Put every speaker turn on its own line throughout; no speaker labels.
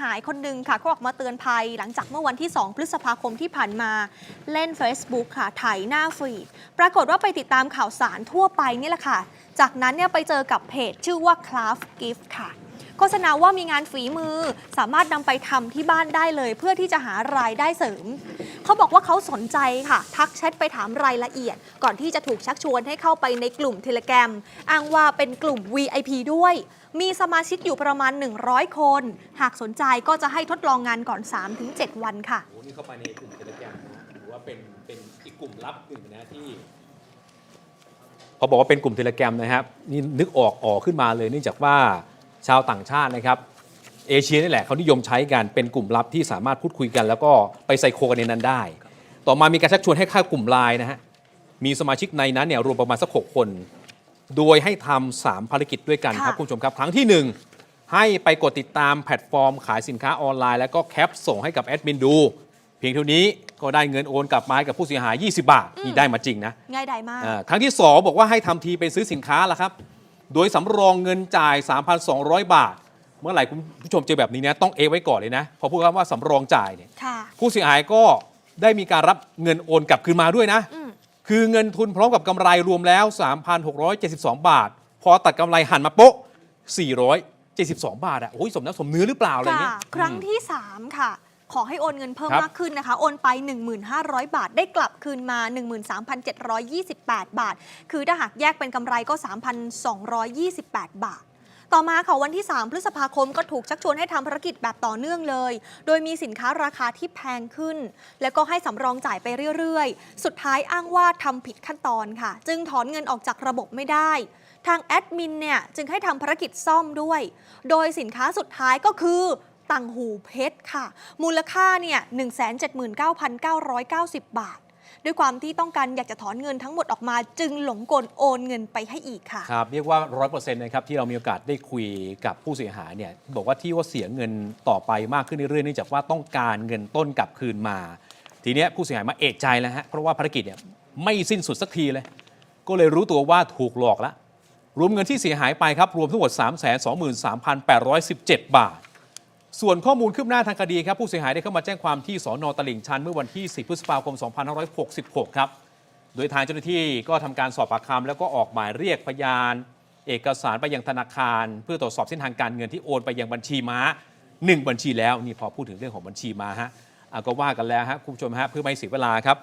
หายคนหนึ่งค่ะเขาออกมาเตือนภัยหลังจากเมื่อวันที่ 2 พฤษภาคมที่ผ่านมาเล่น Facebook ค่ะถ่ายหน้าฟีดปรากฏว่าไปติดตามข่าวสารทั่วไปนี่แหละค่ะ จากนั้นเนี่ยไปเจอกับเพจชื่อว่า Craft Gift ค่ะ โฆษณาว่ามีงานฝีมือสามารถนำไปทำที่บ้านได้เลย เพื่อที่จะหารายได้เสริม เขาบอกว่าเขาสนใจค่ะ ทักแชทไปถามรายละเอียด ก่อนที่จะถูกชักชวนให้เข้าไปในกลุ่มเทเลแกรมอ้างว่าเป็นกลุ่ม VIP ด้วย มีสมาชิกอยู่ประมาณ 100 คน หากสนใจก็จะให้ทดลองงานก่อน 3-7 วันค่ะ
โอ้นี่เข้าไปในกลุ่มเทเลแกรมนะถือว่าเป็นเป็นอีกกลุ่มลับหนึ่งนะที่พอบอกว่าเป็นกลุ่มเทเลแกรมนะครับนี่นึกออกออกขึ้นมาเลยเนื่องจากว่าชาวต่างชาตินะครับ เอเชียนี่แหละเขานิยมใช้กันเป็นกลุ่มลับที่สามารถพูดคุยกัน แล้วก็ไปไซโคกันในนั้นได้ ต่อมามีการชักชวนให้เข้ากลุ่มไลน์นะฮะมีสมาชิกในนั้นเนี่ยรวมประมาณสักหกคน โดยให้ทำสามภารกิจด้วยกันครับ
ค่ะ
คุณผู้ชมครับครั้งที่หนึ่งให้ไปกดติดตามแพลตฟอร์มขายสินค้าออนไลน์ แล้วก็แคปส่งให้กับแอดมินดู เพียงเท่านี้ก็ได้เงินโอนกลับมาให้กับผู้เสียหาย 20 บาทนี่ได้มาจริงนะ
ง่ายดายมาก
อ่าครั้งที่ 2 บอกว่าให้ทำทีไปซื้อสินค้าละครับ โดยสำรองเงินจ่าย 3,200 บาท เมื่อไหร่คุณผู้ชมเจอแบบนี้นะต้องเอไว้ก่อนเลยนะพอพูดคำว่าสำรองจ่ายเนี่ย
ค่ะ
ผู้เสียหายก็ได้มีการรับเงินโอนกลับคืนมาด้วยนะ
อืม
คือเงินทุนพร้อมกับกำไรรวมแล้ว 3,672 บาท พอตัดกำไรหันมาโป๊ะ 472 บาทอะโอ้ยสมน้ำสมเนื้อหรือเปล่าอะไร
ค่ะ
เงี้ย
ครั้งที่ 3 ค่ะ ขอให้โอนเงินเพิ่ม
ครับ
มากขึ้นนะคะ โอนไป 1,500 บาท ได้กลับคืนมา 13,728 บาท คือถ้าหากแยกเป็นกำไรก็ 3,228 บาท ต่อมาค่ะวันที่ 3 พฤษภาคมก็ถูกชักชวนให้ทำภารกิจแบบต่อเนื่องเลย โดยมีสินค้าราคาที่แพงขึ้น แล้วก็ให้สำรองจ่ายไปเรื่อยๆ สุดท้ายอ้างว่าทำผิดขั้นตอนค่ะ จึงถอนเงินออกจากระบบไม่ได้ ทางแอดมินเนี่ยจึงให้ทำภารกิจซ่อมด้วย โดยสินค้าสุดท้ายก็คือต่างหูเพชรค่ะ มูลค่าเนี่ย179,990 บาท ด้วยความที่ต้องการอยากจะถอนเงินทั้งหมดออกมา จึงหลงกลโอนเงินไปให้อีกค่ะ
ครับเรียกว่า 100%นะครับที่เรามีโอกาสได้คุยกับผู้เสียหายเนี่ยบอกว่าที่ว่าเสียเงินต่อไปมากขึ้นเรื่อยๆเนื่องจากว่าต้องการเงินต้นกลับคืนมา ทีเนี้ยผู้เสียหายมาเอกใจแล้วฮะเพราะว่าภารกิจเนี่ยไม่สิ้นสุดสักทีเลย ก็เลยรู้ตัวว่าถูกหลอกแล้วรวมเงินที่เสียหายไปครับรวมทั้งหมด 323,817 บาท ส่วนข้อมูลคืบหน้าทางคดีครับผู้เสียหายได้เข้ามาแจ้งความที่สอนอตลิ่งชันเมื่อวันที่ 10 พฤษภาคม 2566 ครับ โดยทางเจ้าหน้าที่ก็ทำการสอบปากคำแล้วก็ออกหมายเรียกพยาน เอกสารไปยังธนาคาร เพื่อตรวจสอบเส้นทางการเงินที่โอนไปยังบัญชีม้า 1 บัญชีแล้วนี่พอพูดถึงเรื่องของบัญชีม้าฮะก็ว่ากันแล้วฮะคุณผู้ชมฮะเพื่อไม่เสียเวลาครับ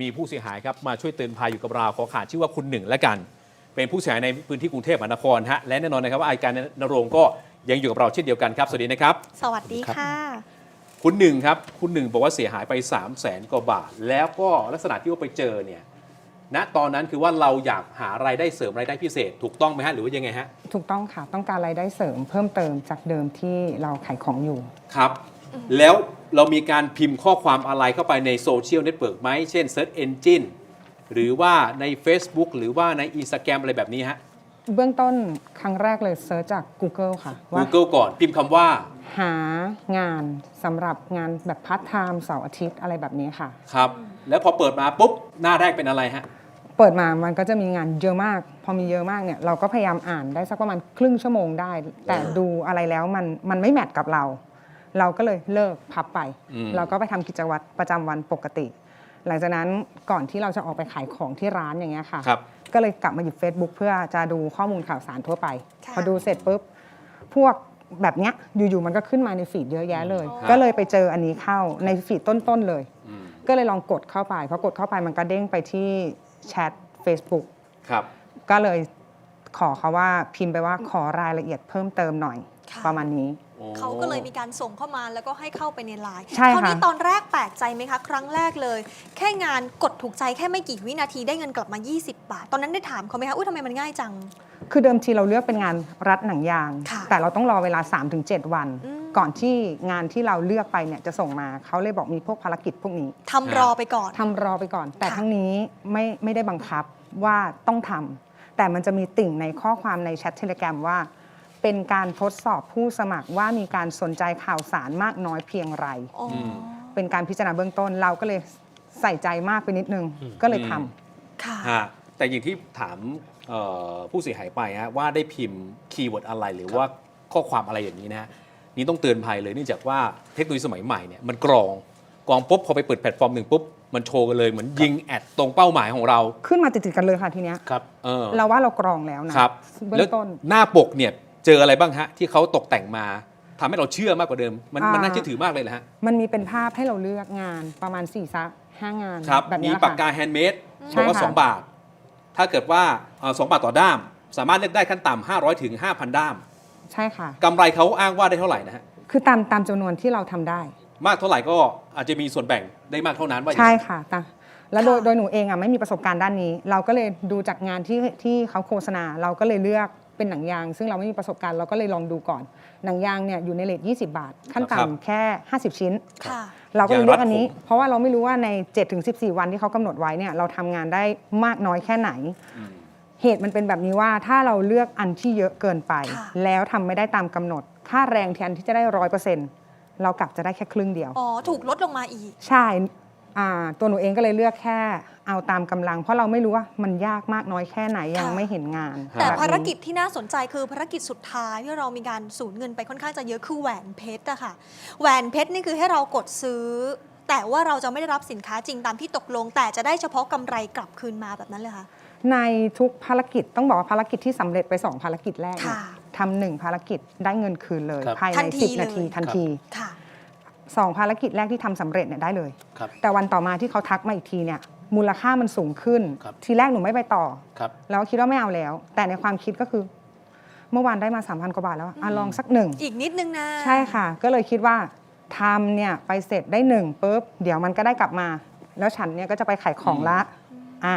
มีผู้เสียหายครับมาช่วยเตือนภัยอยู่กับเราขอขานชื่อว่าคุณหนึ่งและกัน เป็นผู้เสียหายในพื้นที่กรุงเทพมหานครฮะและแน่นอนนะครับว่าอายการนรงค์ก็ ยังอยู่กับเราเช่นเดียวกันครับ สวัสดีนะครับ
สวัสดีค่ะ
คุณหนึ่งครับ คุณหนึ่งบอกว่าเสียหายไป3 0 0แสนกว่าบาท แล้วก็ลักษณะที่ว่าไปเจอเนี่ยณตอนนั้นคือว่าเราอยากหารายได้เสริมรายได้พิเศษ ถูกต้องไหมฮะหรือว่ายังไงฮะ
ถูกต้องค่ะ ต้องการรายได้เสริมเพิ่มเติมจากเดิมที่เราขายของอยู่
ครับ แล้วเรามีการพิมพ์ข้อความอะไรเข้าไปในโซเชียลเน็ตเวิร์กไหมเช่น Search Engine หรือว่าใน Facebook หรือว่าใน Instagram อะไรแบบนี้ฮะ
เบื้องต้นครั้งแรกเลยเซิร์ชจาก Google ค่ะ ว่า
Google ก่อนพิมพ์คำว่า
หางานสำหรับงานแบบพาร์ทไทม์เสาร์อาทิตย์อะไรแบบนี้ค่ะ
ครับ แล้วพอเปิดมาปุ๊บ หน้าแรกเป็นอะไรฮะ
เปิดมามันก็จะมีงานเยอะมาก พอมีเยอะมากเนี่ยเราก็พยายามอ่านได้สักประมาณครึ่งชั่วโมงได้ แต่ดูอะไรแล้วมันมันไม่แมทกับเรา เราก็เลยเลิกพับไป
อืม
เราก็ไปทำกิจวัตรประจำวันปกติ หลังจากนั้นก่อนที่เราจะออกไปขายของที่ร้านอย่างเงี้ยค่ะ
ครับ
ก็เลยกลับมาหยิบ Facebook เพื่อจะดูข้อมูลข่าวสารทั่วไป
ค่ะ
พอดูเสร็จปุ๊บ พวกแบบเนี้ยอยู่ๆมันก็ขึ้นมาในฟีดเยอะแยะเลย
ครับ
ก็เลยไปเจออันนี้เข้าในฟีดต้นๆเลย
อืม
ก็เลยลองกดเข้าไปพอกดเข้าไปมันก็เด้งไปที่แชท Facebook
ครับ
ก็เลยขอเขาว่าพิมพ์ไปว่าขอรายละเอียดเพิ่มเติมหน่อย
ค่ะ
ประมาณนี้
เขาก็เลยมีการส่งเข้ามาแล้วก็ให้เข้าไปในไลน์
ใช่
คราว
ค่ะ
นี้ตอนแรกแปลกใจไหมคะ ครั้งแรกเลย แค่งานกดถูกใจแค่ไม่กี่วินาทีได้เงินกลับมา 20 บาท ตอนนั้นได้ถามเขาไหมคะ อุ้ยทำไมมันง่ายจัง
คือเดิมทีเราเลือกเป็นงานรัดหนังยาง
ค่ะ
แต่เราต้องรอเวลา 3-7 วัน
อืม
ก่อนที่งานที่เราเลือกไปเนี่ยจะส่งมาเขาเลยบอกมีพวกภารกิจพวกนี้
ทำรอไปก่อน
ทำรอไปก่อน แต่
ค่ะ
ทั้งนี้ไม่ไม่ได้บังคับว่าต้องทำแต่มันจะมีติ่งในข้อความในแชทเทเล gram ว่า เป็นการทดสอบผู้สมัครว่ามีการสนใจข่าวสารมากน้อยเพียงไร
อ๋ออ
ม
เป็นการพิจารณาเบื้องต้นเราก็เลยใส่ใจมากไปนิดนึงก็เลยทำ
ค่ะ
ฮะแต่อย่างที่ถามเอ่อผู้เสียหายไปฮะว่าได้พิมพ์คีย์เวิร์ดอะไรหรือว่าข้อความอะไรอย่างนี้นะฮะนี่ต้องเตือนภัยเลยเนื่องจากว่าเทคโนโลยีสมัยใหม่เนี่ยมันกรองกรองปุ๊บพอไปเปิดแพลตฟอร์มหนึ่งปุ๊บมันโชว์กันเลยเหมือนยิงแอดตรงเป้าหมายของเรา
ขึ้นมาติดๆกันเลยค่ะทีเนี้ย
ครับ
เออ
เราว่าเรากรองแล้วนะครับ เบื้อ
แล้ว
งต้น
หน้าปกเนี่ย เจออะไรบ้างฮะที่เขาตกแต่งมาทำให้เราเชื่อมากกว่าเดิม มัน
อ่ามั
มันน่าเชื่อถือมากเลยนะฮะ
มันมีเป็นภาพให้เราเลือกงานประมาณ4ี่ซะห้างาน
ครับ
แบบ
มี
เนี้ย
ปาก
ค่ะ
กาแฮนด์เมด
ใช่
บอกว่า
ค่ะ
2บาท ถ้าเกิดว่าเอ่อสองบาทต่อด้าม สามารถเลือกได้ขั้นต่ำ500ถึง5,000 ด้าม
ใช่ค่ะ
กำไรเขาอ้างว่าได้เท่าไหร่นะฮะ
คือตามตามจำนวนที่เราทำได้
มากเท่าไหร่ก็อาจจะมีส่วนแบ่งได้มากเท่านั้นว่าอย่าง
ใช่
นั้น
ค่ะตาแล้วโดย
ค่ะ
โดยหนูเองอะไม่มีประสบการณ์ด้านนี้ เราก็เลยดูจากงานที่ที่เขาโฆษณา เราก็เลยเลือก เป็นหนังยาง ซึ่งเราไม่มีประสบการณ์เราก็เลยลองดูก่อน หนังยางเนี่ยอยู่ในเลท20 บาท ขั้น
ครับ
ต่ำแค่ 50 ชิ้น
ค่ะ
เราก็เลยเลือกอันนี้
ยางรัดผม
เพราะว่าเราไม่รู้ว่าใน 7-14 วันที่เขากำหนดไว้เนี่ยเราทำงานได้มากน้อยแค่ไหน
อืม
เหตุมันเป็นแบบนี้ว่าถ้าเราเลือกอันที่เยอะเกินไป
ค่ะ
แล้วทำไม่ได้ตามกำหนด ค่าแรงแทนที่จะได้ร้อยเปอร์เซ็นต์เรากลับจะได้แค่ครึ่งเดียว
อ๋อ ถูกลดลงมาอีก
ใช่อ่าตัวหนูเองก็เลยเลือกแค่ เอาตามกำลัง เพราะเราไม่รู้ว่ามันยากมากน้อยแค่ไหนยัง
ค่ะ
ไม่เห็นงาน
แต่
แบบนี้
ภารกิจที่น่าสนใจคือภารกิจสุดท้ายที่เรามีการสูญเงินไปค่อนข้างจะเยอะคือแหวนเพชรอะค่ะ แหวนเพชรนี่คือให้เรากดซื้อ แต่ว่าเราจะไม่ได้รับสินค้าจริงตามที่ตกลง แต่จะได้เฉพาะกำไรกลับคืนมาแบบนั้นเลยค่ะ
ในทุกภารกิจต้องบอกว่าภารกิจที่สำเร็จไป2ภารกิจแรกเนี่ย
ค่ะ
ทำหนึ่งภารกิจได้เงินคืนเลย
ครับ
ภาย
ทั
ใน
นที
10นาที
เลย
ทันที
ค่ะ
สองภารกิจแรกที่ทำสำเร็จเนี่ยได้เลย
ครับ
แต่วันต่อมาที่เขาทักมาอีกทีเนี่ย มูลค่ามันสูงขึ้น
ครับ
ทีแรกหนูไม่ไปต่อ
ครับ
แล้วคิดว่าไม่เอาแล้ว แต่ในความคิดก็คือ เมื่อวานได้มา3,000กว่าบาทแล้วอะอะลองสักหนึ่ง
อีกนิดนึงนะ
ใช่ค่ะ ก็เลยคิดว่าทำเนี่ยไปเสร็จได้หนึ่งปุ๊บเดี๋ยวมันก็ได้กลับมา แล้วฉันเนี่ยก็จะไปขายของละอ่า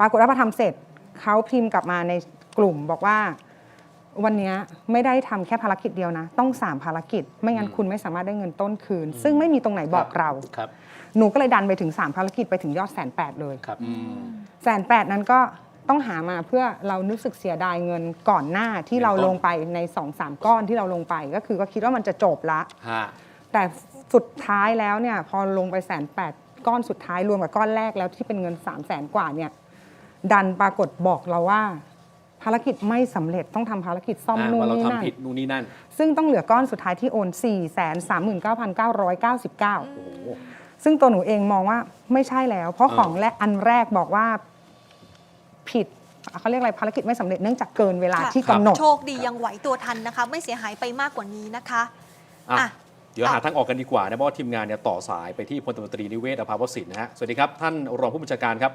ปรากฏว่าพอทำเสร็จเขาพิมพ์กลับมาในกลุ่มบอกว่า วันเนี้ยไม่ได้ทำแค่ภารกิจเดียวนะ ต้องสามภารกิจ ไม่งั้น
อืม
คุณไม่สามารถได้เงินต้นคืนซึ่งไม่มีตรงไหนบอกเรา
ครับ
หนูก็เลยดันไปถึง 3 ภารกิจไปถึงยอดแสนแปดเลย
ครับ
อืม
แสนแปดนั้นก็ต้องหามาเพื่อเรารู้สึกเสียดายเงินก่อนหน้าที่เรา
เงินต้น
ลงไปใน2อสามก้อนที่เราลงไป ก็คือก็คิดว่ามันจะจบละ
ฮะ
แต่สุดท้ายแล้วเนี่ยพอลงไปแสนแปดก้อนสุดท้ายรวมกับก้อนแรกแล้วที่เป็นเงิน3ามแสนกว่าเนี่ยดันปรากฏบอกเราว่า ภารกิจไม่สำเร็จต้องทำภารกิจซ่อม
อ่า
นู่น
ว่าเรา
นี่นั่น
ทำผิดนู่นนี่นั่น
ซึ่งต้องเหลือก้อนสุดท้ายที่โอน 4 3 9 9 9 9 9
โอ้โห
ซึ่งตัวหนูเองมองว่าไม่ใช่แล้ว เพราะ
เออ
ของและอันแรกบอกว่าผิดเขาเรียกอะไรภารกิจไม่สำเร็จเนื่องจากเกินเวลา
ค่ะ
ที่กำหนด
โชคดียังไหวตัวทันนะคะ ไม่เสียหายไปมากกว่านี้นะคะ
อะ
อะ
เดี๋ยวหาทางออกกันดีกว่านะเพราะว่าทีมงานเนี่ยต่อสายไปที่พลตำรวจตรีนิเวศอภาวสินนะฮะสวัสดีครับท่านรองผู้บัญชาการครับ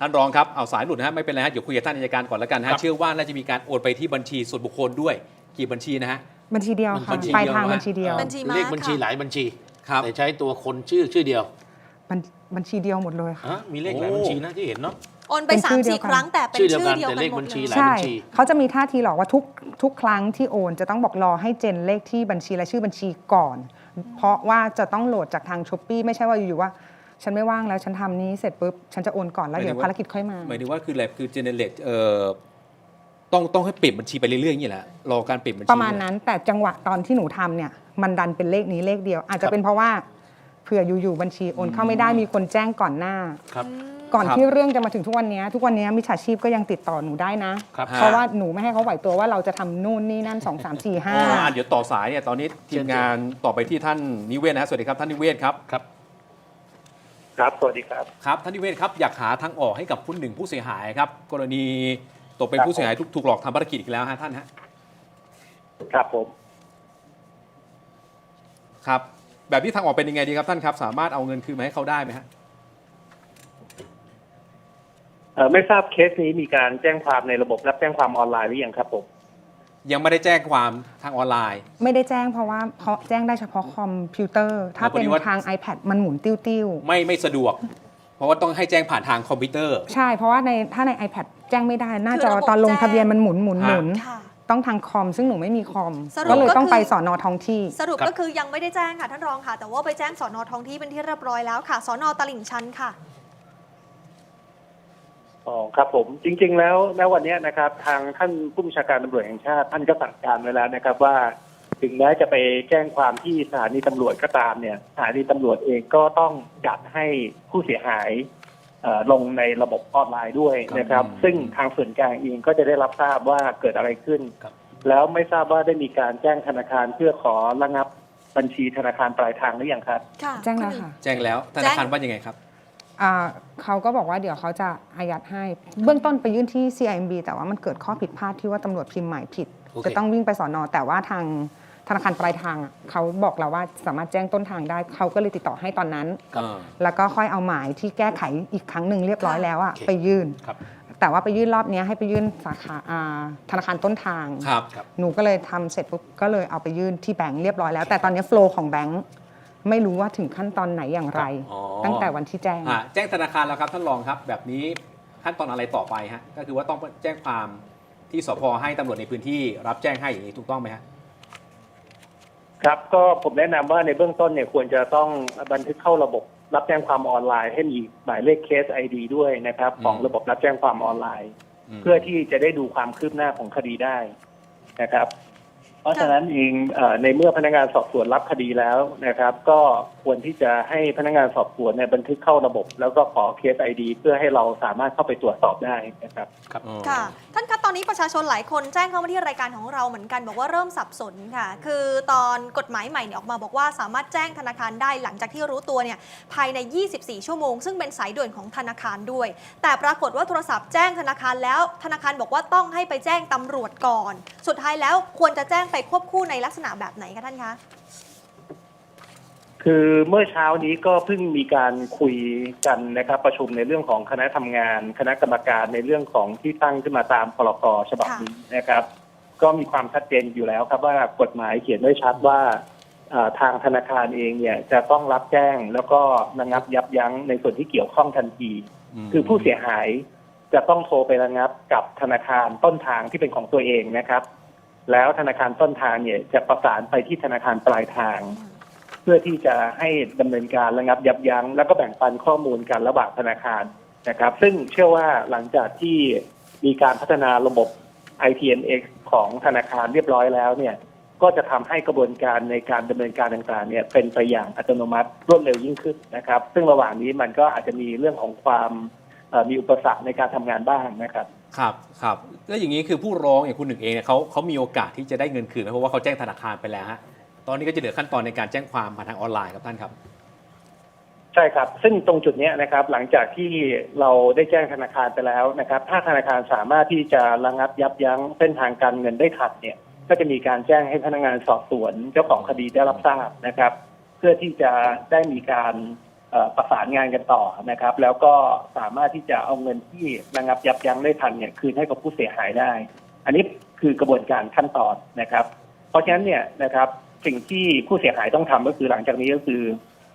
ท่านรองครับเอาสายหลุดนะฮะไม่เป็นไรฮะเดี๋ยวคุยกับท่านอัยการก่อนแล้วกันนะ
ครั
ฮะ
บ
เชื่อว่าน่าจะมีการโอนไปที่บัญชีส่วนบุคคลด้วย กี่บัญชีนะฮะ
บัญชีเดียวค่ะ
บัญชี
ปลาย
เดียว
ทาง
นะ
บัญชีเดียว
บัญชีม้า
เลขบัญชี
ค่ะ
หลายบัญชี
ครับ
แต่ใช้ตัวคนชื่อชื่อเดียว
บัญบัญชีเดียวหมดเลยค่ะ
ฮะมีเลขหลาย
โอ้
บัญชีนะที่เห็นเนาะ
โอนไป
เป็น
3า
ชื่
ม
อเดี
สี่
ยวกัน
ครั้งแต่เป็น
ชื่อเดียว
ชื่อ
กัน
เดียว
แต่
กัน
เลข
หม
บั
ด
ญ
เล
ชี
ย
หลาย
ใช่
บัญชี
เขาจะมีท่าทีหรอกว่าทุกทุกครั้งที่โอน จะต้องบอกรอให้เจนเลขที่บัญชีและชื่อบัญชีก่อน เพราะว่าจะต้องโหลดจากทางช้อปปีไม่ใช่ว่าอยู่ๆว่า ฉันไม่ว่างแล้วฉันทำนี้เสร็จปุ๊บฉันจะโอนก่อนแล้วเดี๋ยวภารกิจค่อยมา
หมายถึงว่าคืออะไรคือเจเนเรตเอ่อ ต้องต้องให้เปลี่ยนบัญชีไปเรื่อยๆอย่างนี้แหละรอการเปลี่ยนบัญชี
ประมาณนั้นแต่จังหวะตอนที่หนูทำเนี่ย มันดันเป็นเลขนี้เลขเดียว อาจจะเป็นเพราะว่าเผื่ออยู่ๆบัญชีโอนเข้าไม่ได้มีคนแจ้งก่อนหน้า
ครับ
ก่อน
ครับ
ที่เรื่องจะมาถึงทุกวันนี้ทุกวันนี้มิจฉาชีพก็ยังติดต่อหนูได้นะ
ครับ
เพราะว่าหนูไม่ให้เขาไหวตัวว่าเราจะทำนู่นนี่นั่น2 3 4
อ๋ออะ
5
เดี๋ยวต่อสายเนี่ยตอนนี้ทีมงานต่อไปที่ท่านนิเวศนะฮะสวัสดีครับท่านนิเวศครับ
ครับ
ครับ สวัสดีครับ
ครับท่านนิเวศครับอยากหาทางออกให้กับผู้หนึ่งผู้เสียหายครับกรณี ตกเป็น
ครับ
ผู้เสียหายถูกถูกหลอกทำภารกิจอีกแล้วฮะท่านฮะ
ครับผม
ครับ แบบนี้ทางออกเป็นยังไงดีครับท่านครับ สามารถเอาเงินคืนมาให้เขาได้ไหมฮะ
เอ่อไม่ทราบเคสนี้มีการแจ้งความในระบบรับแจ้งความออนไลน์หรือยังครับผม
ยังไม่ได้แจ้งความทางออนไลน์
ไม่ได้แจ้งเพราะว่าเพราะแจ้งได้เฉพาะคอมพิวเตอร์ ถ้า
อ๋อพอ
เป็น
ดีว่า
ทาง iPad มันหมุนติ้ว
ไม่ไม่สะดวก เพราะว่าต้องให้แจ้งผ่านทางคอมพิวเตอร์
ๆใช่ เพราะว่าในถ้าใน iPad แจ้งไม่ได้น่า
คือ
จะ
ระบบ
ตอนลง
แจ้ง
ทะเบียนมันหมุนหมุนหมุน
ค่ะ
ต้องทางคอม ซึ่งหนูไม่มีคอม
สรุป
ก็เลย
ก็
ต้อง
คือ
ไปสอนอท้องที่
สรุป
ครับ
ก็คือยังไม่ได้แจ้งค่ะท่านรองค่ะ แต่ว่าไปแจ้งสอนอท้องที่เป็นที่เรียบร้อยแล้วค่ะสอนอตลิ่งชันค่ะ
อ๋อครับผมจริง ๆ แล้วณวันเนี้ยนะครับ ทางท่านผู้บัญชาการตำรวจแห่งชาติท่านก็สั่งการไว้แล้วนะครับว่า ถึงแม้จะไปแจ้งความที่สถานีตำรวจก็ตามเนี่ยสถานีตำรวจเองก็ต้องจัดให้ผู้เสียหายเอ่อลงในระบบออนไลน์ด้วยนะครับ
ครับ
ซึ่งทางส่วนกลางเองก็จะได้รับทราบว่าเกิดอะไรขึ้น
ครับ
แล้วไม่ทราบว่าได้มีการแจ้งธนาคารเพื่อขอระงับบัญชีธนาคารปลายทางหรือยังครับ
ค่ะ
แจ้งแล้ว
ณหนึ่
ค่ะ
แจ้งแล้วธนาคารว่ายังไงครับ
อ่าเขาก็บอกว่าเดี๋ยวเขาจะอายัดให้ เบื้องต้นไปยื่นที่ CIMB แต่ว่ามันเกิดข้อผิดพลาดที่ว่าตำรวจพิมพ์หมายผิด
โอเค
จะต้องวิ่งไปสอนอแต่ว่าทาง ธนาคารปลายทางอะเขาบอกเราว่าสามารถแจ้งต้นทางได้เขาก็เลยติดต่อให้ตอนนั้น
ครับ
แล้วก็ค่อยเอาหมายที่แก้ไขอีกครั้งหนึ่งเรียบร้อยแล้วอะ
โอเค
ไปยื่น
ครับ
แต่ว่าไปยื่นรอบเนี้ยให้ไปยื่นสาขาอ่าธนาคารต้นทาง
ครับ
หนูก็เลยทำเสร็จปุ๊บก็เลยเอาไปยื่นที่แบงค์เรียบร้อยแล้ว แต่ตอนนี้โฟล์ของแบงค์ไม่รู้ว่าถึงขั้นตอนไหนอย่างไร
อ๋อ
ตั้งแต่วันที่แจ้ง
อ่าแจ้งธนาคารแล้วครับท่านรองครับ แบบนี้ขั้นตอนอะไรต่อไปฮะ ก็คือว่าต้องแจ้งความที่สพให้ตำรวจในพื้นที่รับแจ้งให้อย่างนี้ถูกต้องไหมฮะ
ครับก็ผมแนะนำว่าในเบื้องต้นเนี่ยควรจะต้องบันทึกเข้าระบบรับแจ้งความออนไลน์ให้มีหมายเลขเคสไอดีด้วยนะครับ
อืม
ของระบบรับแจ้งความออนไลน์
ม
เพื่อที่จะได้ดูความคืบหน้าของคดีได้นะครับ เพราะฉะนั้นเองเอ่อในเมื่อพนักงานสอบสวนรับคดีแล้วนะครับ ก็ควรที่จะให้พนักงานสอบสวนเนี่ยบันทึกเข้าระบบ แล้วก็ขอเคสไอดีเพื่อให้เราสามารถเข้าไปตรวจสอบได้นะครับ
ครับ
อ๋อ
ค่ะ ท่านคะ ตอนนี้ประชาชนหลายคนแจ้งเข้ามาที่รายการของเราเหมือนกัน บอกว่าเริ่มสับสนค่ะ คือตอนกฎหมายใหม่เนี่ยออกมาบอกว่าสามารถแจ้งธนาคารได้หลังจากที่รู้ตัวเนี่ยภายใน 24 ชั่วโมง ซึ่งเป็นสายด่วนของธนาคารด้วย แต่ปรากฏว่าโทรศัพท์แจ้งธนาคารแล้ว ธนาคารบอกว่าต้องให้ไปแจ้งตำรวจก่อน สุดท้ายแล้วควรจะแจ้งไปควบคู่ในลักษณะแบบไหนคะท่านคะ
คือเมื่อเช้านี้ก็เพิ่งมีการคุยกันนะครับ ประชุมในเรื่องของคณะทำงาน คณะกรรมการในเรื่องของที่ตั้งขึ้นมาตามพรกฉบับนี้นะครับ ก็มีความชัดเจนอยู่แล้วครับว่ากฎหมายเขียนไว้ชัดว่าเอ่อทางธนาคารเองเนี่ยจะต้องรับแจ้งแล้วก็ระงับยับยั้งในส่วนที่เกี่ยวข้องทันที
ม
คือผู้เสียหายจะต้องโทรไประงับกับธนาคารต้นทางที่เป็นของตัวเองนะครับ แล้วธนาคารต้นทางเนี่ยจะประสานไปที่ธนาคารปลายทางเพื่อที่จะให้ดำเนินการระงับยับยั้งแล้วก็แบ่งปันข้อมูลกันระหว่างธนาคารนะครับ ซึ่งเชื่อว่าหลังจากที่มีการพัฒนาระบบ ITNX ของธนาคารเรียบร้อยแล้วเนี่ยก็จะทำให้กระบวนการในการดำเนินการต่างๆเนี่ยเป็นไปอย่างอัตโนมัติรวดเร็วยิ่งขึ้นนะครับ ซึ่งระหว่างนี้มันก็อาจจะมีเรื่องของความมีอุปสรรคในการทำงานบ้างนะครับ
ครับครับแล้วอย่างนี้คือผู้ร้องอย่างคุณหนึ่งเองเนี่ยเขาเขามีโอกาสที่จะได้เงินคืนไหมเพราะว่าเขาแจ้งธนาคารไปแล้วฮะ ตอนนี้ก็จะเหลือขั้นตอนในการแจ้งความผ่านทางออนไลน์ครับท่านครับ
ใช่ครับ ซึ่งตรงจุดนี้นะครับ หลังจากที่เราได้แจ้งธนาคารไปแล้วนะครับ ถ้าธนาคารสามารถที่จะระงับยับยั้งเส้นทางการเงินได้ทันเนี่ยก็จะมีการแจ้งให้พนักงานสอบสวนเจ้าของคดีได้รับทราบนะครับ เพื่อที่จะได้มีการประสานงานกันต่อนะครับ แล้วก็สามารถที่จะเอาเงินที่ระงับยับยั้งได้ทันเนี่ยคืนให้กับผู้เสียหายได้ อันนี้คือกระบวนการขั้นตอนนะครับ เพราะฉะนั้นเนี่ยนะครับ สิ่งที่ผู้เสียหายต้องทำก็คือหลังจากนี้ก็คือ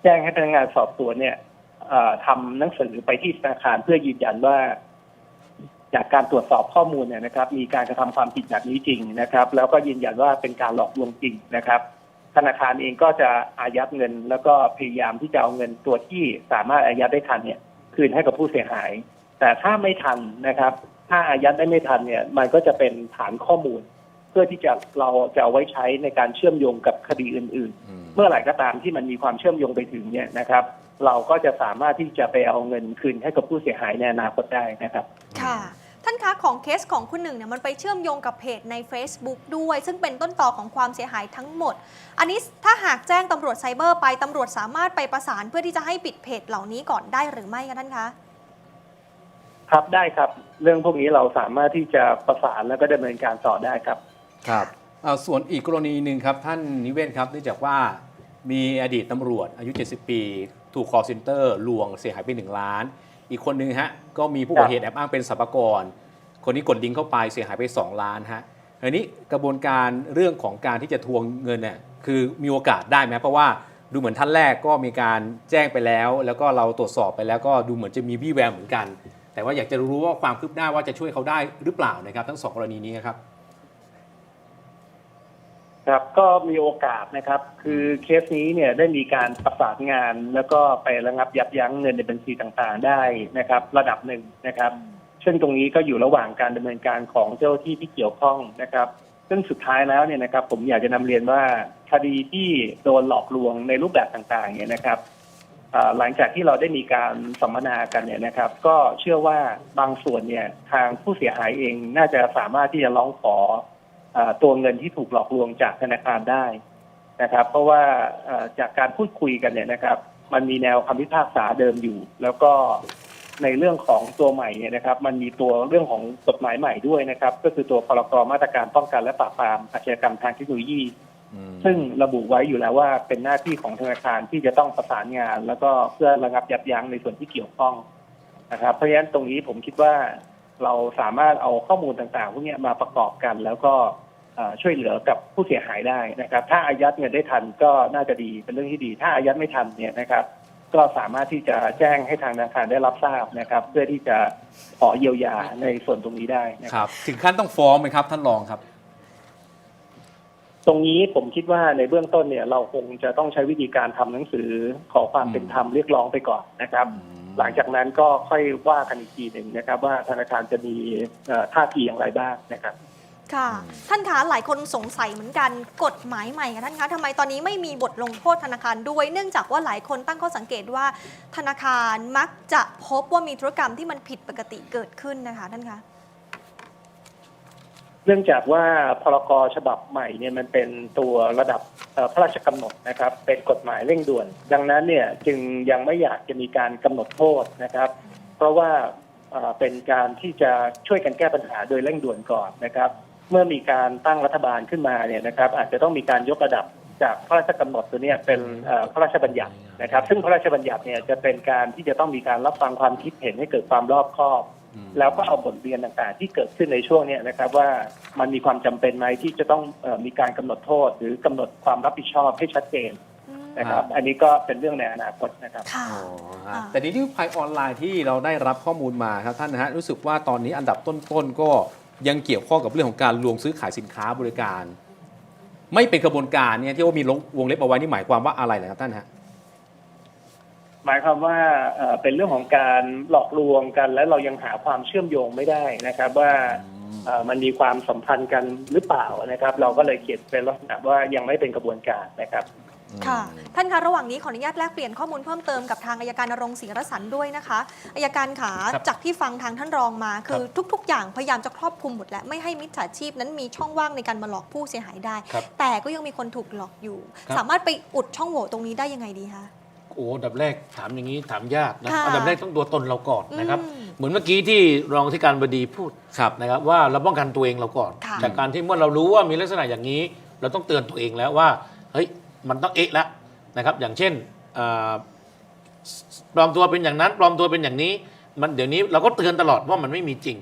แจ้งให้พนักงานสอบสวนเนี่ยทำหนังสือไปที่ธนาคารเพื่อยืนยันว่า จากการตรวจสอบข้อมูลเนี่ยนะครับ มีการกระทำความผิดแบบนี้จริงนะครับ แล้วก็ยืนยันว่าเป็นการหลอกลวงจริงนะครับ ธนาคารเองก็จะอายัดเงิน แล้วก็พยายามที่จะเอาเงินตัวที่สามารถอายัดได้ทันเนี่ย คืนให้กับผู้เสียหาย แต่ถ้าไม่ทันนะครับ ถ้าอายัดได้ไม่ทันเนี่ย มันก็จะเป็นฐานข้อมูล เพื่อที่จะเราจะเอาไว้ใช้ในการเชื่อมโยงกับคดีอื่น
อืม
ๆเมื่อไหร่ก็ตามที่มันมีความเชื่อมโยงไปถึงเนี่ยนะครับ เราก็จะสามารถที่จะไปเอาเงินคืนให้กับผู้เสียหายในอนาคตได้นะครับ
ค่ะ ท่านคะของเคสของคุณหนึ่งเนี่ยมันไปเชื่อมโยงกับเพจใน Facebook ด้วย ซึ่งเป็นต้นต่อของความเสียหายทั้งหมด อันนี้ถ้าหากแจ้งตำรวจไซเบอร์ไปตำรวจสามารถไปประสานเพื่อที่จะให้ปิดเพจเหล่านี้ก่อนได้หรือไม่คะท่านคะ
ครับได้ครับ เรื่องพวกนี้เราสามารถที่จะประสานแล้วก็ดำเนินการต่อได้ครับ
ครับเอ่อส่วนอีกกรณีหนึ่งครับท่านนิเวศน์ครับเนื่องจากว่ามีอดีตตำรวจอายุ 70 ปี ถูกคอร์เซนเตอร์ลวงเสียหายไป 1 ล้าน อีกคนนึงฮะก็มีผู้ก่อเหตุแอบอ้างเป็นสรรพากร คนนี้กดลิงก์เข้าไปเสียหายไป 2 ล้านฮะทีนี้กระบวนการเรื่องของการที่จะทวงเงินเนี่ยคือมีโอกาสได้ไหมเพราะว่าดูเหมือนท่านแรกก็มีการแจ้งไปแล้ว แล้วก็เราตรวจสอบไปแล้วก็ดูเหมือนจะมีวี่แววเหมือนกัน แต่ว่าอยากจะรู้ว่าความคืบหน้าว่าจะช่วยเขาได้หรือเปล่านะครับ ทั้งสองกรณีนี้ครับ
ครับก็มีโอกาสนะครับ คือเคสนี้เนี่ยได้มีการประสานงาน แล้วก็ไประงับยับยั้งเงินในบัญชีต่างๆได้นะครับ ระดับหนึ่งนะครับ ซึ่งตรงนี้ก็อยู่ระหว่างการดำเนินการของเจ้าที่ที่เกี่ยวข้องนะครับ ซึ่งสุดท้ายแล้วเนี่ยนะครับ ผมอยากจะนำเรียนว่าคดีที่โดนหลอกลวงในรูปแบบต่างๆเนี่ยนะครับหลังจากที่เราได้มีการสัมมนากันเนี่ยนะครับ ก็เชื่อว่าบางส่วนเนี่ยทางผู้เสียหายเองน่าจะสามารถที่จะร้องขอ ตัวเงินที่ถูกหลอกลวงจากธนาคารได้นะครับ เพราะว่าเอ่อจากการพูดคุยกันเนี่ยนะครับ มันมีแนวคำพิพากษาเดิมอยู่ แล้วก็ในเรื่องของตัวใหม่เนี่ยนะครับ มันมีตัวเรื่องของกฎหมายใหม่ด้วยนะครับ ก็คือตัวพรกมาตรการป้องกันและปราบปรามอาชญากรรมทางเทคโนโลยี ซึ่งระบุไว้อยู่แล้วว่าเป็นหน้าที่ของธนาคารที่จะต้องประสานงาน แล้วก็เพื่อระงับยับยั้งในส่วนที่เกี่ยวข้องนะครับ เพราะฉะนั้นตรงนี้ผมคิดว่า เราสามารถเอาข้อมูลต่างๆพวกเนี้ยมาประกอบกันแล้วก็เอ่อช่วยเหลือกับผู้เสียหายได้นะครับ ถ้าอายัดเงินได้ทันก็น่าจะดีเป็นเรื่องที่ดี ถ้าอายัดไม่ทันเนี่ยนะครับ ก็สามารถที่จะแจ้งให้ทางธนาคารได้รับทราบนะครับ เพื่อที่จะขอเยียวยาในส่วนตรงนี้ได้นะครับ
ครับถึงขั้นต้องฟ้องไหมครับท่านรองครับ
ตรงนี้ผมคิดว่าในเบื้องต้นเนี่ย เราคงจะต้องใช้วิธีการทำหนังสือขอความเป็นธรรมเรียกร้องไปก่อนนะครับ หลังจากนั้นก็ค่อยว่ากันอีกทีหนึ่งนะครับ ว่าธนาคารจะมีเอ่อท่าทีอย่างไรบ้างนะครับ
ค่ะ ท่านคะหลายคนสงสัยเหมือนกันกฎหมายใหม่ค่ะท่านคะทำไมตอนนี้ไม่มีบทลงโทษธนาคารด้วย เนื่องจากว่าหลายคนตั้งข้อสังเกตว่า ธนาคารมักจะพบว่ามีธุรกรรมที่มันผิดปกติเกิดขึ้นนะคะท่านคะ
เนื่องจากว่าพรกฉบับใหม่เนี่ยมันเป็นตัวระดับพระราชกำหนดนะครับ เป็นกฎหมายเร่งด่วน ดังนั้นเนี่ยจึงยังไม่อยากจะมีการกำหนดโทษนะครับ เพราะว่าเป็นการที่จะช่วยกันแก้ปัญหาโดยเร่งด่วนก่อนนะครับ เมื่อมีการตั้งรัฐบาลขึ้นมาเนี่ยนะครับ อาจจะต้องมีการยกระดับจากพระราชกำหนดตัวเนี้เป็นพระราชบัญญัตินะครับ ซึ่งพระราชบัญญัติเนี่ยจะเป็นการที่จะต้องมีการรับฟังความคิดเห็นให้เกิดความรอบคอบ แล้วก็เอาบทเรียนต่างๆ ที่เกิดขึ้นในช่วงเนี้ยนะครับ ว่ามันมีความจำเป็นไหมที่จะต้องเออมีการกำหนดโทษ หรือกำหนดความรับผิดชอบให้ชัดเจนนะครับ อันนี้ก็เป็นเรื่องในอนาคตนะครับ
ค่ะ
อ๋อฮะ
อ่า
แต่นี้ที่ภัยออนไลน์ที่เราได้รับข้อมูลมาครับท่านนะฮะรู้สึกว่าตอนนี้อันดับต้นๆก็ยังเกี่ยวข้องกับเรื่องของการลวงซื้อขายสินค้าบริการ ไม่เป็นกระบวนการเนี่ยที่ว่ามีวงเล็บเอาไว้นี่หมายความว่าอะไรนะครับท่านฮะ
หมายความว่าเอ่อเป็นเรื่องของการหลอกลวงกัน และเรายังหาความเชื่อมโยงไม่ได้นะครับ ว่าเอ่อมันมีความสัมพันธ์กันหรือเปล่านะครับ เราก็เลยเขียนเป็นลักษณะว่ายังไม่เป็นกระบวนการนะครับ
ค่ะท่านคะระหว่างนี้ขออนุญาตแลกเปลี่ยนข้อมูลเพิ่มเติมกับทางอายการนรงค์ศรีรสันด้วยนะคะอายการขา
ครับ
จากที่ฟังทางท่านรองมา คือทุก ๆ อย่างพยายามจะครอบคลุมหมดแล้วไม่ให้มิจฉาชีพนั้นมีช่องว่างในการมาหลอกผู้เสียหายได้
ครับ
แต่ก็ยังมีคนถูกหลอกอยู่
ครับ
สามารถไปอุดช่องโหว่ตรงนี้ได้ยังไงดีคะ
โอ้อันดับแรกถามอย่างนี้ถามยากนะ
ค่ะ
อันดับแรกต้องตัวตนเราก่อนนะครับ
อืม
เหมือนเมื่อกี้ที่รองที่การบดีพูด
ครับ
นะครับว่าเราป้องกันตัวเองเราก่อน
ค่ะ
จากการที่เมื่อเรารู้ว่ามีลักษณะอย่างนี้ เราต้องเตือนตัวเองแล้วว่าเฮ้ยมันต้องเอะแล้วนะครับ อย่างเช่นอ่าปลอมตัวเป็นอย่างนั้น ปลอมตัวเป็นอย่างนี้ มันเดี๋ยวนี้เราก็เตือนตลอดว่ามันไม่มีจริง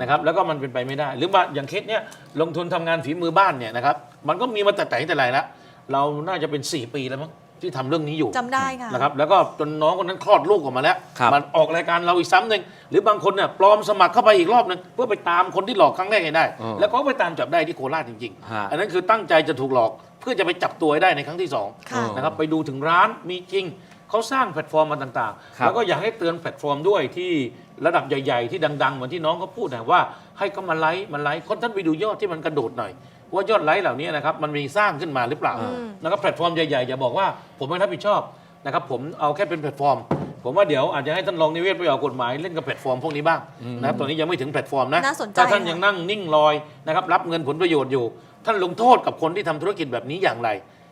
นะครับ แล้วก็มันเป็นไปไม่ได้ หรือว่าอย่างเคสเนี้ยลงทุนทำงานฝีมือบ้านเนี่ยนะครับ มันก็มีมาแต่ไหนแต่ไรแล้วเราน่าจะเป็น 4 ปีแล้วมั้ง ที่ทำเรื่องนี้อยู่
จำได้ค่ะ
นะครับแล้วก็จนน้องคนนั้นคลอดลูกออกมาแล้ว
ครับ
มันออกรายการเราอีกซ้ำหนึ่งหรือบางคนเนี่ยปลอมสมัครเข้าไปอีกรอบหนึ่งเพื่อไปตามคนที่หลอกครั้งแรกให้ได้
อ๋อ
แล้วก็ไปตามจับได้ที่โคราชจริง
ฮะ
ๆ อันนั้นคือตั้งใจจะถูกหลอกเพื่อจะไปจับตัวให้ได้ในครั้งที่สอง
ค่ะ
นะครับไปดูถึงร้านมีจริงเขาสร้างแพลตฟอร์มมาต่าง
ครั
ๆ
บ
แล้วก็อยากให้เตือนแพลตฟอร์มด้วยที่ระดับใหญ่ ๆ ที่ดังๆ เหมือนที่น้องเขาพูดนะว่าให้เขามาไลค์มาไลค์คนท่านไปดูยอดที่มันกระโดดหน่อย ว่ายอดไลค์เหล่านี้นะครับมันมีสร้างขึ้นมาหรือเปล่า
อืม
นะครับแพลตฟอร์มใหญ่ๆอย่าบอกว่าผมไม่รับผิดชอบนะครับผมเอาแค่เป็นแพลตฟอร์ม ผมว่าเดี๋ยวอาจจะให้ท่านรองนิเวศไปออกกฎหมายเล่นกับแพลตฟอร์มพวกนี้บ้างนะครับตอนนี้ยังไม่ถึงแพลตฟอร์มนะ
น่าสนใจ
ถ้าท่าน
ค่ะ
ยังนั่งนิ่งลอยนะครับรับเงินผลประโยชน์อยู่ ท่านลงโทษกับคนที่ทำธุรกิจแบบนี้อย่างไร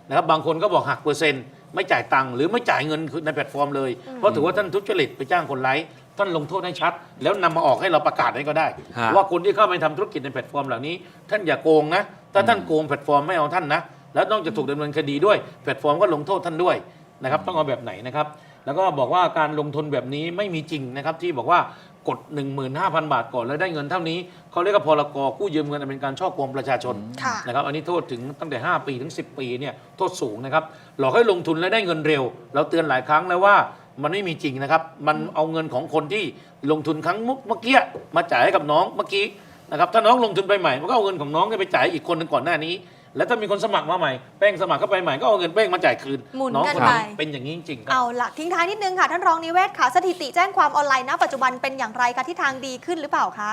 นะครับบางคนก็บอกหักเปอร์เซ็นต์ไม่จ่ายตังค์หรือไม่จ่ายเงินในแพลตฟอร์มเลยเพราะถือว่าท่านทุจริตไปจ้างคนไร้ท่านลงโทษให้ชัด แล้วนำมาออกให้เราประกาศให้ก็ได้
ฮะ
ว่าคนที่เข้าไปทำธุรกิจในแพลตฟอร์มเหล่านี้ ท่านอย่าโกงนะ ถ้าท่านโกงแพลตฟอร์มไม่เอาท่านนะ แล้วต้องจะถูกดำเนินคดีด้วยแพลตฟอร์มก็ลงโทษท่านด้วยนะครับต้องเอาแบบไหนนะครับ แล้วก็บอกว่าการลงทุนแบบนี้ไม่มีจริงนะครับที่บอกว่ากด 15,000 บาทก่อนแล้วได้เงินเท่านี้เขาเรียกว่าพรกกู้ยืมเงินอันเป็นการช่อโกงประชาชน
ค่ะ
นะครับอันนี้โทษถึงตั้งแต่ 5 ปีถึง 10 ปีเนี่ยโทษสูงนะครับหลอกให้ลงทุนแล้วได้เงินเร็ว เราเตือนหลายครั้งแล้วว่ามันไม่มีจริงนะครับ มันเอาเงินของคนที่ลงทุนครั้งเมื่อกี้มาจ่ายให้กับน้องเมื่อกี้ นะครับถ้าน้องลงทุนไปใหม่มันก็เอาเงินของน้องเนี่ยไปจ่ายอีกคนหนึ่งก่อนหน้านี้ แล้วถ้ามีคนสมัครมาใหม่แป้งสมัครเข้าไปใหม่ก็เอาเงินแป้งมาจ่ายคืน
หมุน
น้อง
กัน
คนนี้
ไป
เป็นอย่างนี้จริงๆครับ
เอาละทิ้งท้ายนิดนึงค่ะ ท่านรองนิเวศค่ะ สถิติแจ้งความออนไลน์ณปัจจุบันเป็นอย่างไรคะที่ทางดีขึ้นหรือเปล่าคะ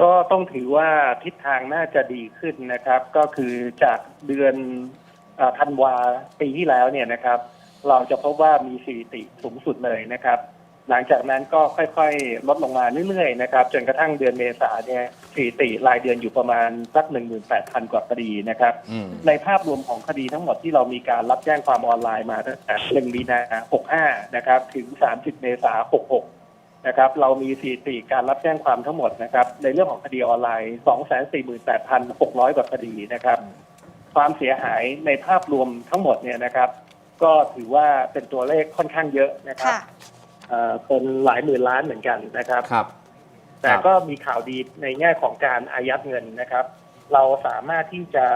ก็ต้องถือว่าทิศทางน่าจะดีขึ้นนะครับ ก็คือจากเดือนเอ่อธันวาปีที่แล้วเนี่ยนะครับ เราจะพบว่ามีสถิติสูงสุดเลยนะครับ หลังจากนั้นก็ค่อยๆ ลดลงมาเรื่อยๆนะครับจนกระทั่งเดือนเมษาเนี่ยสถิติรายเดือนอยู่ประมาณสัก18,000กว่าคดีนะครับ
อืม
ในภาพรวมของคดีทั้งหมดที่เรามีการรับแจ้งความออนไลน์มาตั้งแต่1มีนา65นะครับถึง30เมษา66นะครับเรามีสถิติการรับแจ้งความทั้งหมดนะครับในเรื่องของคดีออนไลน์248,600กว่าคดีนะครับ ความเสียหายในภาพรวมทั้งหมดเนี่ยนะครับ ก็ถือว่าเป็นตัวเลขค่อนข้างเยอะนะครับ
ค่ะ
เอ่อเป็นหลายหมื่นล้านเหมือนกันนะครับ
ครับ
แต่ก็มีข่าวดีในแง่ของการอายัดเงินนะครับ เราสามารถที่จะ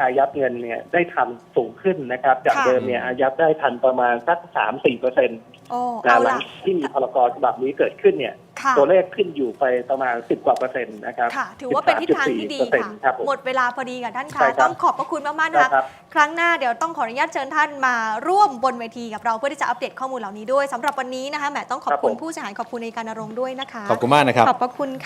อายัดเงินเนี่ยได้ทันสูงขึ้นนะครับ จาก
ค่ะ
เดิมเนี่ยอายัดได้ทันประมาณสักสามสี่เปอร์เซ็นต์
โอ้
หลั
เอา
ง
ล่ะ
ที่มีพรกฉบับนี้เกิดขึ้นเนี่ย
ค่ะ
ตัวเลขขึ้นอยู่ไปประมาณสิบกว่าเปอร์เซ็นต์นะครับ
ค่ะ ถือว่าเป็นทิศทางที่ดี
13.4%ครั
ค่ะ
บผม
หมดเวลาพอดีค่ะท่าน
ใช่
คะ
ครับ
ต้องขอบพระคุณมากๆนะคะ
ได้ครับ
ครั้งหน้าเดี๋ยวต้องขออนุญาตเชิญท่านมาร่วมบนเวทีกับเราเพื่อที่จะอัปเดตข้อมูลเหล่านี้ด้วยสำหรับวันนี้นะคะแหมต้องขอบคุณผู้เสียหายขอบคุณในการนรงค์ด้วยนะคะ
ขอบคุณมากนะครับ
ขอบพระคุณค่ะ